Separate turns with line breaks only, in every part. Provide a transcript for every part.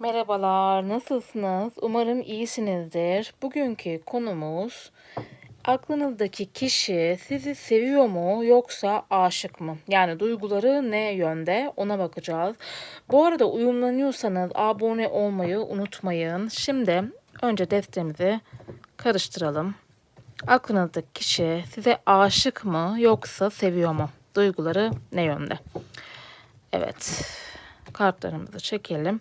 Merhabalar, nasılsınız? Umarım iyisinizdir. Bugünkü konumuz aklınızdaki kişi sizi seviyor mu yoksa aşık mı? Yani duyguları ne yönde ona bakacağız. Bu arada uyumlanıyorsanız abone olmayı unutmayın. Şimdi önce defterimizi karıştıralım. Aklınızdaki kişi size aşık mı yoksa seviyor mu? Duyguları ne yönde? Evet. Kartlarımızı çekelim.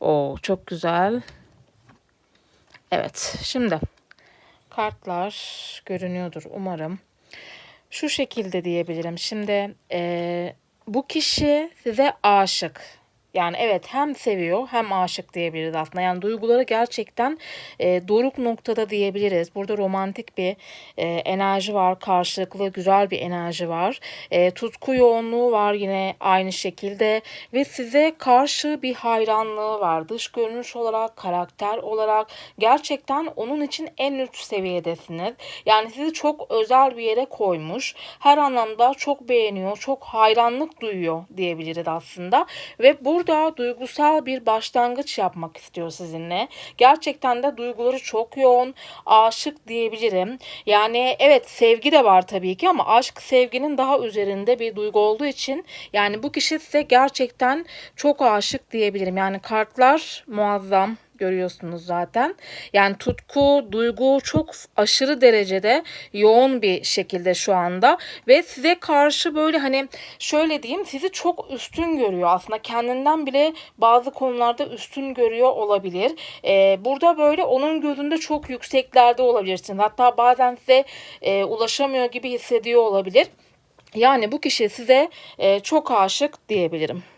Oo çok güzel. Evet şimdi kartlar görünüyordur umarım. Şu şekilde diyebilirim. Şimdi eee, bu kişi size aşık. Yani evet hem seviyor hem aşık diyebiliriz aslında. Yani duyguları gerçekten e, doruk noktada diyebiliriz. Burada romantik bir e, enerji var. Karşılıklı güzel bir enerji var. E, tutku yoğunluğu var yine aynı şekilde. Ve size karşı bir hayranlığı var. Dış görünüş olarak, karakter olarak gerçekten onun için en üst seviyedesiniz. Yani sizi çok özel bir yere koymuş. Her anlamda çok beğeniyor, çok hayranlık duyuyor diyebiliriz aslında. Ve burada duygusal bir başlangıç yapmak istiyor sizinle. Gerçekten de duyguları çok yoğun, aşık diyebilirim. Yani evet sevgi de var tabii ki ama aşk sevginin daha üzerinde bir duygu olduğu için yani bu kişi size gerçekten çok aşık diyebilirim. Yani kartlar muazzam görüyorsunuz zaten. Yani tutku, duygu çok aşırı derecede yoğun bir şekilde şu anda ve size karşı böyle hani şöyle diyeyim sizi çok üstün görüyor aslında kendinden bile bazı konularda üstün görüyor olabilir. Ee, burada böyle onun gözünde çok yükseklerde olabilirsiniz. Hatta bazen size e, ulaşamıyor gibi hissediyor olabilir. Yani bu kişi size e, çok aşık diyebilirim.